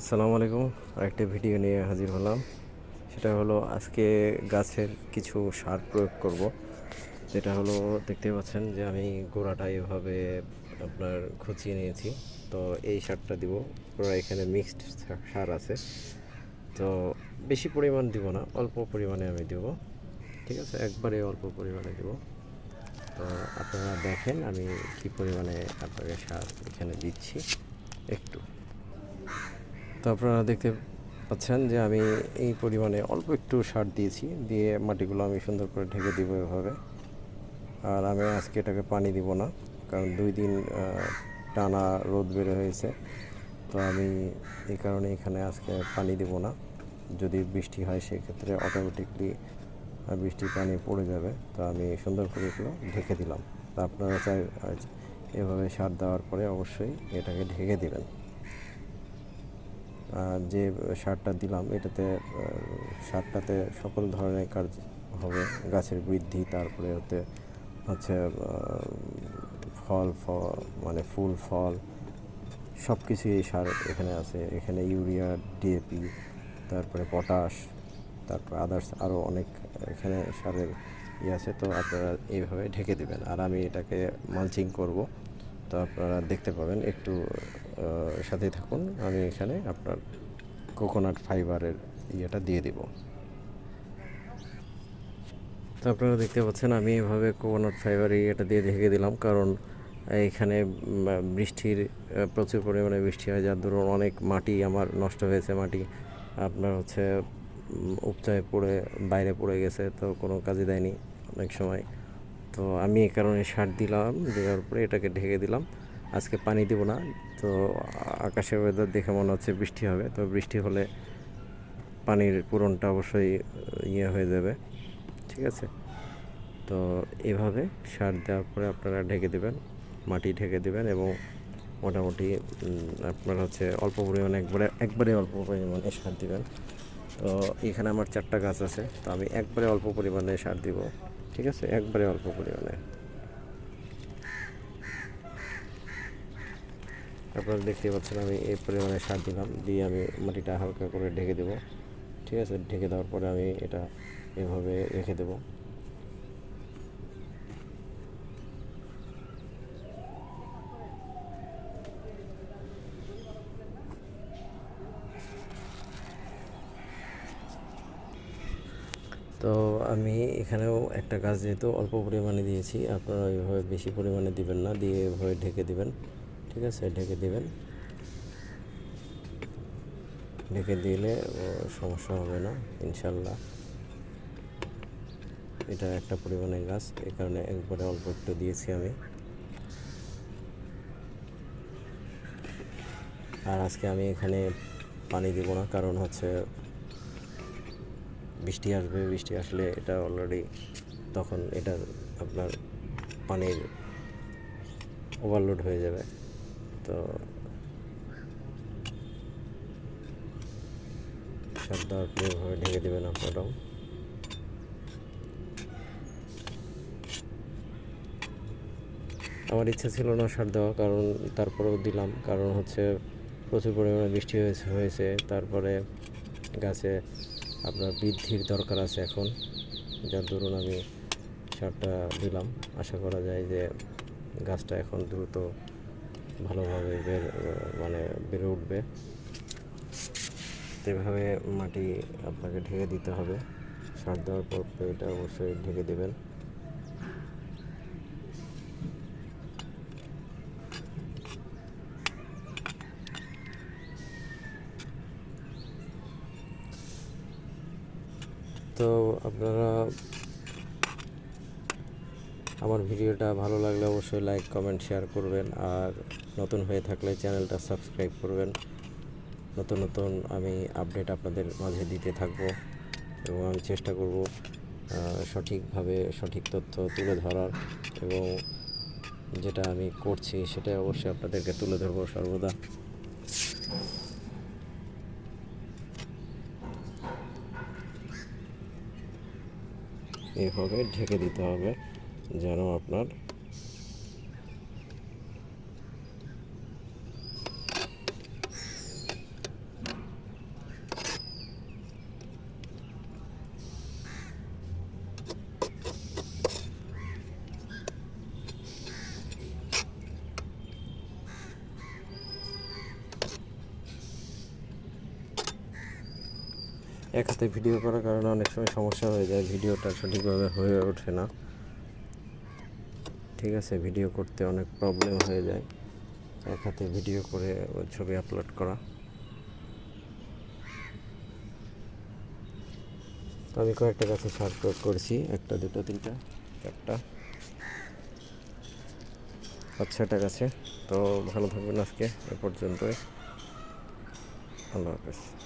আসসালামু আলাইকুম। আরেকটা ভিডিও নিয়ে হাজির হলাম। সেটা হলো আজকে গাছের কিছু সার প্রয়োগ করব। যেটা হলো দেখতে পাচ্ছেন যে আমি গোড়াটা এভাবে আপনার খুঁচিয়ে নিয়েছি। তো এই সারটা দিব। পুরো এখানে মিক্সড সার আছে। তো বেশি পরিমাণ দিব না, অল্প পরিমাণে আমি দেব। ঠিক আছে? একবারে অল্প পরিমাণে দেব। তো আপনারা দেখেন আমি কি পরিমাণে আপনাকে সার এখানে দিচ্ছি। একটু। তো আপনারা দেখতে পাচ্ছেন যে আমি এই পরিমাণে অল্প একটু সার দিয়েছি, দিয়ে মাটিগুলো আমি সুন্দর করে ঢেকে দিব এভাবে। আর আমি আজকে এটাকে পানি দিব না, কারণ দুই দিন টানা রোদ বের হয়েছে। তো আমি এই কারণে এখানে আজকে পানি দিব না। যদি বৃষ্টি হয়, সেক্ষেত্রে অটোমেটিকলি বৃষ্টির পানি পড়ে যাবে। তো আমি সুন্দর করে এগুলো ঢেকে দিলাম। তা আপনারা চাই এভাবে সার দেওয়ার পরে অবশ্যই এটাকে ঢেকে দিবেন। যে সারটা দিলাম, এটাতে সারটাতে সকল ধরনের কাজ হবে। গাছের বৃদ্ধি, তারপরে হতে, হচ্ছে ফল ফল মানে ফুল, ফল সব কিছুই এই সার এখানে আছে। এখানে ইউরিয়া ডিএপি তারপরে পটাশ, তারপর আদার্স আরও অনেক এখানে সারের ইয়ে আছে। তো আপনারা এইভাবে ঢেকে দেবেন। আর আমি এটাকে মালচিং করব। তো আপনারা দেখতে পাবেন। একটু সাথে থাকুন। আমি এখানে আপনার কোকোনাট ফাইবারের ইয়েটা দিয়ে দিব। তো আপনারা দেখতে পাচ্ছেন, আমি এভাবে কোকোনাট ফাইবার ইয়েটা দিয়ে ঢেকে দিলাম। কারণ এখানে বৃষ্টির প্রচুর পরিমাণে বৃষ্টি হয়। যার দরুন অনেক মাটি আমার নষ্ট হয়েছে। মাটি আপনার হচ্ছে উপচায় পড়ে, বাইরে পড়ে গেছে। তো কোনো কাজে দেয়নি অনেক সময়। তো আমি এই কারণে সার দিলাম, দেওয়ার পরে এটাকে ঢেকে দিলাম। আজকে পানি দিব না, তো আকাশের ওয়েদার দেখে মনে হচ্ছে বৃষ্টি হবে, তো বৃষ্টি হলে পানির পূরণটা অবশ্যই ইয়ে হয়ে যাবে, ঠিক আছে? তো এভাবে সার দেওয়ার পরে আপনারা ঢেকে দেবেন, মাটি ঢেকে দেবেন এবং মোটামুটি আপনার হচ্ছে অল্প পরিমাণে একবারে একবারে অল্প পরিমাণে সার দিবেন। তো এখানে আমার চারটা গাছ আছে, তো আমি একবারে অল্প পরিমাণে সার দিব। ঠিক আছে? একবারে অল্প পরিমাণে আপনারা দেখতে পাচ্ছেন আমি এই পরিমাণে সার দিলাম। দিয়ে আমি মাটিটা হালকা করে ঢেকে দেবো। ঠিক আছে? ঢেকে দেওয়ার পরে আমি এটা এভাবে রেখে দেবো। তো আমি এখানেও একটা গাছ যেহেতু অল্প পরিমাণে দিয়েছি, আপনারা ওইভাবে বেশি পরিমাণে দিবেন না, দিয়ে এভাবে ঢেকে দিবেন, ঠিক আছে? ঢেকে দিবেন। ঢেকে দিলে সমস্যা হবে না, ইনশাল্লাহ। এটা একটা পরিমাণে গাছ এই কারণে একবারে অল্প একটু দিয়েছি আমি। আর আজকে আমি এখানে পানি দিব না, কারণ হচ্ছে বৃষ্টি আসবে, বৃষ্টি আসলে এটা অলরেডি তখন এটা আপনার পানির ওভারলোড হয়ে যাবে। তো সার দেওয়ার পরে ঢেকে দেবেন আপনারাও আমার ইচ্ছা ছিল না সার দেওয়া, কারণ তারপরেও দিলাম, কারণ হচ্ছে প্রচুর পরিমাণে বৃষ্টি হয়েছে হয়েছে, তারপরে গাছে আপনার বৃদ্ধির দরকার আছে এখন। যার দরুন আমি সারটা দিলাম। আশা করা যায় যে গাছটা এখন দ্রুত ভালোভাবে বের মানে বেড়ে উঠবে। এভাবে মাটি আপনাকে ঢেকে দিতে হবে। সার দেওয়ার পর এটা অবশ্যই ঢেকে দেবেন। তো আপনারা আমার ভিডিওটা ভালো লাগলে অবশ্যই লাইক কমেন্ট শেয়ার করবেন। আর নতুন হয়ে থাকলে চ্যানেলটা সাবস্ক্রাইব করবেন। নতুন নতুন আমি আপডেট আপনাদের মাঝে দিতে থাকব এবং আমি চেষ্টা করব সঠিকভাবে সঠিক তথ্য তুলে ধরার এবং যেটা আমি করছি সেটা অবশ্যই আপনাদেরকে তুলে ধরবো সর্বদা। এইভাবে ঢেকে দিতে হবে যেন আপনার এক হাতে ভিডিও করার কারণে অনেক সময় সমস্যা হয়ে যায়, ভিডিওটা সঠিকভাবে হয়ে ওঠে না। ঠিক আছে, ভিডিও করতে অনেক প্রবলেম হয়ে যায়। এক হাতে ভিডিও করে ও ছবি আপলোড করা। তো আমি কয়েকটা গাছে সার প্রয়োগ করেছি, একটা, দুটো, তিনটা, চারটা। পাঁচ, ছয়টা গাছে। তো ভালো থাকবেন আজকে, এ পর্যন্তই। আল্লাহ হাফেজ।